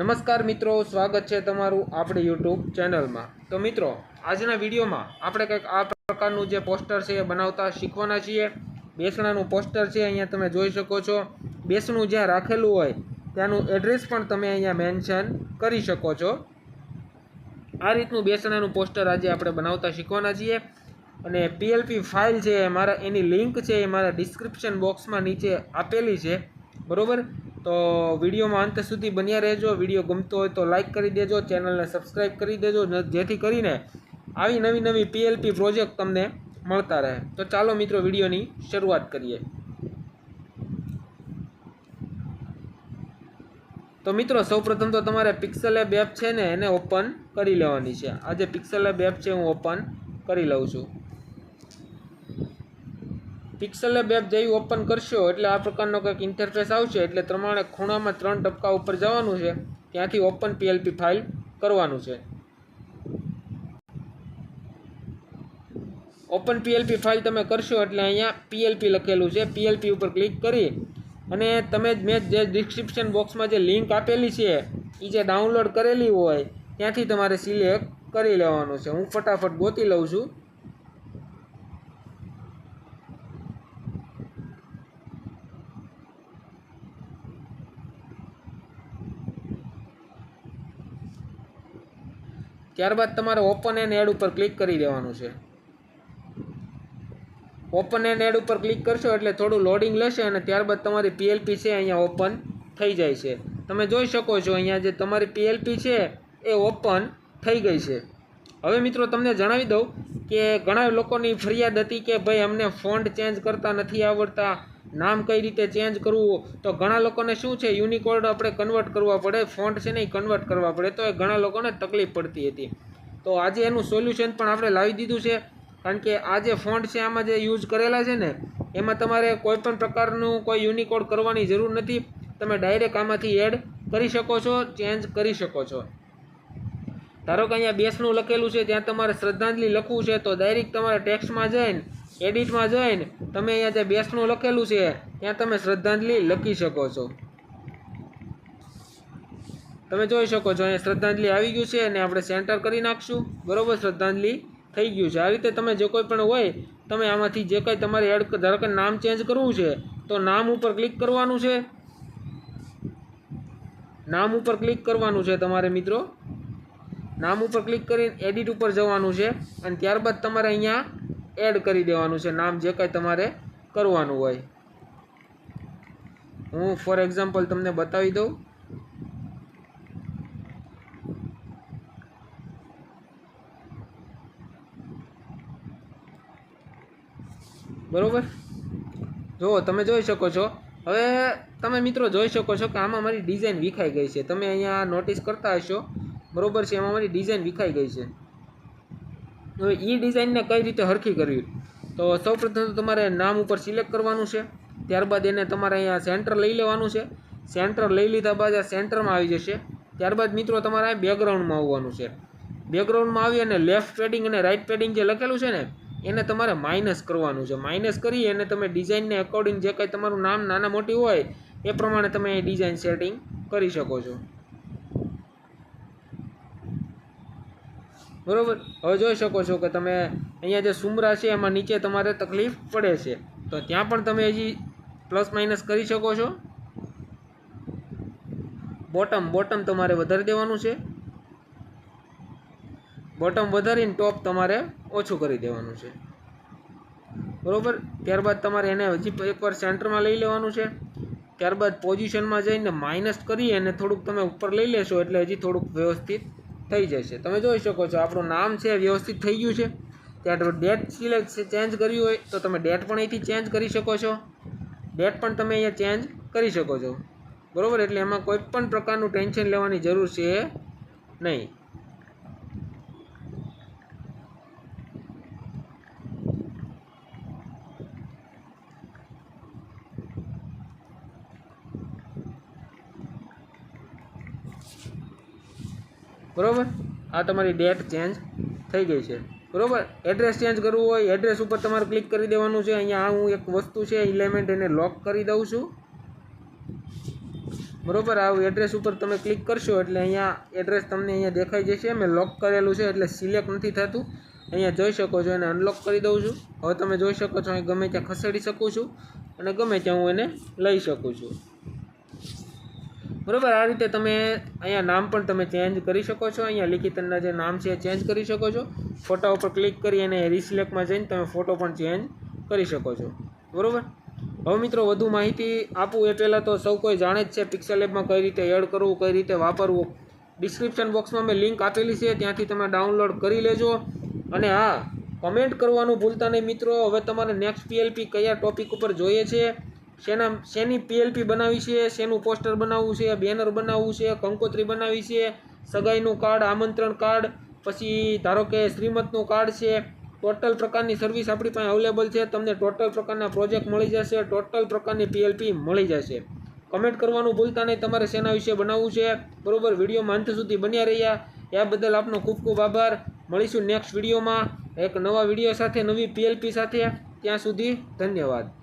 નમસ્કાર મિત્રો, સ્વાગત છે તમારું આપણી યુટ્યુબ ચેનલમાં. તો મિત્રો, આજના વિડીયોમાં આપણે કંઈક આ પ્રકારનું જે પોસ્ટર છે એ બનાવતા શીખવાના છીએ. બેસણાનું પોસ્ટર છે, અહીંયા તમે જોઈ શકો છો. બેસણું જ્યાં રાખેલું હોય, ત્યાંનું એડ્રેસ પણ તમે અહીંયા મેન્શન કરી શકો છો. આ રીતનું બેસણાનું પોસ્ટર આજે આપણે બનાવતા શીખવાના છીએ. અને પીએલપી ફાઇલ છે મારા, એની લિંક છે, એ મારા ડિસ્ક્રિપ્શન બોક્સમાં નીચે આપેલી છે. બરોબર? તો વિડીયોમાં અંત સુધી બન્યા રહેજો. વીડિયો ગમતો હોય તો લાઇક કરી દેજો, ચેનલને સબસ્ક્રાઈબ કરી દેજો જેથી કરીને આવી નવી નવી પીએલપી પ્રોજેક્ટ તમને મળતા રહે. તો ચાલો મિત્રો, વિડીયોની શરૂઆત કરીએ. તો મિત્રો, સૌપ્રથમ તો તમારે પિક્સલ એપ એપ છે ને, એને ઓપન કરી લેવાની છે. આ જે પિક્સલ એપ એપ છે, હું ઓપન કરી લઉં છું. પિક્સલ એપ જેવી ઓપન કરશો, એટલે આ પ્રકારનો કંઈક ઇન્ટરફેસ આવશે, એટલે પ્રમાણે ખૂણામાં ત્રણ ટપકા ઉપર જવાનું છે. ત્યાંથી ઓપન પીએલપી ફાઇલ કરવાનું છે. ઓપન પીએલપી ફાઇલ તમે કરશો, એટલે અહીંયા પીએલપી લખેલું છે. પીએલપી ઉપર ક્લિક કરી અને તમે મેં જે ડિસ્ક્રિપ્શન બોક્સમાં જે લિંક આપેલી છે એ જે ડાઉનલોડ કરેલી હોય, ત્યાંથી તમારે સિલેક્ટ કરી લેવાનું છે. હું ફટાફટ ગોતી લઉં છું. ત્યારબાદ તમારે ઓપન એન્ડ એડ ઉપર ક્લિક કરી દેવાનું છે. ઓપન એન્ડ એડ ઉપર ક્લિક કરશો એટલે થોડું લોડિંગ લેશે અને ત્યારબાદ તમારી પીએલપી છે અહીંયા ઓપન થઈ જાય છે. તમે જોઈ શકો છો અહીંયા જે તમારી પીએલપી છે એ ઓપન થઈ ગઈ છે. હવે મિત્રો તમને જણાવી દઉં કે ઘણા લોકોની ફરિયાદ હતી કે ભાઈ અમને ફોન્ટ ચેન્જ કરતા નથી આવડતા. નામ કઈ રીતે ચેન્જ કરવું, તો ઘણા લોકોને શું છે યુનિકોડ આપણે કન્વર્ટ કરવા પડે ફોન્ટ છે ને એ કન્વર્ટ કરવા પડે, તો એ ઘણા લોકોને તકલીફ પડતી હતી. તો આજે એનું સોલ્યુશન પણ આપણે લાવી દીધું છે, કારણ કે આ જે ફોન્ટ છે, આમાં જે યુઝ કરેલા છે ને, એમાં તમારે કોઈ પણ પ્રકારનું કોઈ યુનિકોડ કરવાની જરૂર નથી. તમે ડાયરેક્ટ આમાંથી એડ કરી શકો છો ચેન્જ કરી શકો છો. ધારો કે અહીંયા બેસનું લખેલું છે, ત્યાં તમારે શ્રદ્ધાંજલિ લખવું છે, તો ડાયરેક્ટ તમારે ટેક્સ્ટમાં જઈને એડિટમાં જઈને તમે અહીંયા જે બેસ્ટનું લખેલું છે, ત્યાં તમે શ્રદ્ધાંજલિ લખી શકો છો. તમે જોઈ શકો છો, અહીંયા શ્રદ્ધાંજલિ આવી ગયું છે અને આપણે સેન્ટર કરી નાખશું. બરોબર, શ્રદ્ધાંજલિ થઈ ગયું છે. આ રીતે તમે જે કોઈ પણ હોય, તમે આમાંથી જે કંઈ તમારે એડ ધારો કે નામ ચેન્જ કરવું છે, તો નામ ઉપર ક્લિક કરવાનું છે. નામ ઉપર ક્લિક કરવાનું છે તમારે મિત્રો. નામ ઉપર ક્લિક કરીને એડિટ ઉપર જવાનું છે. અને ત્યારબાદ તમારે અહીંયા એડ કરી દેવાનું છે. નામ જે કાંઈ તમારે કરવાનું હોય. હું, ફોર એક્ઝામ્પલ, તમને બતાવી દઉં. બરોબર? જુઓ, તમે જોઈ શકો છો. હવે, તમે મિત્રો જોઈ શકો છો કે આમાં મારી ડિઝાઇન વિખાઈ ગઈ છે. તમે અહીંયા નોટિસ કરતા હશો. બરોબર છે, એમાં મારી ડિઝાઇન વિખાઈ ગઈ છે. હવે એ ડિઝાઇનને કઈ રીતે હરખી કરવી? તો સૌપ્રથમ તો તમારે નામ ઉપર સિલેક્ટ કરવાનું છે. ત્યારબાદ એને તમારે અહીંયા સેન્ટર લઈ લેવાનું છે. સેન્ટર લઈ લીધા બાદ આ સેન્ટરમાં આવી જશે. ત્યારબાદ મિત્રો તમારે અહીં બેકગ્રાઉન્ડમાં આવવાનું છે. બેકગ્રાઉન્ડમાં આવી અને લેફ્ટ પેડિંગ અને રાઇટ પેડિંગ જે લખેલું છે ને, એને તમારે માઇનસ કરવાનું છે. માઇનસ કરી અને તમે ડિઝાઇનને અકોર્ડિંગ જે કંઈ તમારું નામ નાના મોટી હોય, એ પ્રમાણે તમે એ ડિઝાઇન સેટિંગ કરી શકો છો. બરોબર? હવે જોઈ શકો છો કે તમે અહીંયા જે સુમરા છે, એમાં નીચે તમારે તકલીફ પડે છે. તો ત્યાં પણ તમે હજી પ્લસ માઇનસ કરી શકો છો. બોટમ બોટમ તમારે વધારી દેવાનું છે. બોટમ વધારીને ટોપ તમારે ઓછું કરી દેવાનું છે. બરાબર? ત્યારબાદ તમારે એને હજી એકવાર સેન્ટરમાં લઈ લેવાનું છે. ત્યારબાદ પોઝિશનમાં જઈને માઇનસ કરી અને થોડુંક તમે ઉપર લઈ લેશો એટલે હજી થોડુંક વ્યવસ્થિત થઈ જશે તમે જોઈ શકો છો, આપણું નામ છે, વ્યવસ્થિત થઈ ગયું છે. ત્યાં ડેટ સિલેક્ટ ચેન્જ કર્યું હોય, તો તમે ડેટ પણ અહીંથી ચેન્જ કરી શકો છો. ડેટ પણ તમે અહીંયા ચેન્જ કરી શકો છો. બરાબર? એટલે એમાં કોઈ પણ પ્રકારનું ટેન્શન લેવાની જરૂર છે નહીં. બરોબર? આ તમારી ડેટ ચેન્જ થઈ ગઈ છે. બરાબર? એડ્રેસ ચેન્જ કરવું હોય એડ્રેસ ઉપર તમારે ક્લિક કરી દેવાનું છે. અહીંયા હું એક વસ્તુ છે ઇલેમેન્ટ એને લોક કરી દઉં છું. બરાબર? આ એડ્રેસ ઉપર તમે ક્લિક કરશો એટલે અહીંયા એડ્રેસ તમને અહીંયા દેખાઈ જશે. મેં લોક કરેલું છે એટલે સિલેક્ટ નથી થતું. અહીંયા જોઈ શકો છો, એને અનલોક કરી દઉં છું. હવે તમે જોઈ શકો છો, અહીં ગમે ત્યાં ખસેડી શકું છું અને ગમે ત્યાં હું એને લઈ શકું છું. બરોબર? આ રીતે તમે અહીંયા નામ પણ તમે ચેન્જ કરી શકો છો. અહીંયા લિખિતનના જે નામ છે એ ચેન્જ કરી શકો છો. ફોટા ઉપર ક્લિક કરી અને રિસિલેક્ટમાં જઈને તમે ફોટો પણ ચેન્જ કરી શકો છો. બરાબર? હવે મિત્રો વધુ માહિતી આપું. એ પહેલાં તો સૌ કોઈ જાણે જ છે પિક્સલ એપમાં કઈ રીતે એડ કરવું, કઈ રીતે વાપરવું. ડિસ્ક્રિપ્શન બોક્સમાં મેં લિંક આપેલી છે. ત્યાંથી તમે ડાઉનલોડ કરી લેજો. અને હા કમેન્ટ કરવાનું ભૂલતા નહીં મિત્રો. હવે તમારે નેક્સ્ટ પીએલપી કયા ટોપિક ઉપર જોઈએ છે? શેના શેની પીએલપી બનાવી છે, શેનું પોસ્ટર બનાવવું છે, બેનર બનાવવું છે, કંકોત્રી બનાવી છે, સગાઈનું કાર્ડ, આમંત્રણ કાર્ડ, પછી ધારો કે શ્રીમતનું કાર્ડ છે, ટોટલ પ્રકારની સર્વિસ આપણી પાસે અવેલેબલ છે, તમને ટોટલ પ્રકારના પ્રોજેક્ટ મળી જશે, ટોટલ પ્રકારની પીએલપી મળી જશે. કમેન્ટ કરવાનું ભૂલતા નહીં, તમારે શેના વિશે બનાવવું છે, બરોબર, વિડીયોમાં અંત સુધી બન્યા રહ્યા એ બદલ આપનો ખૂબ ખૂબ આભાર, મળીશું નેક્સ્ટ વિડીયોમાં, એક નવા વીડિયો સાથે, નવી પીએલપી સાથે, ત્યાં સુધી ધન્યવાદ.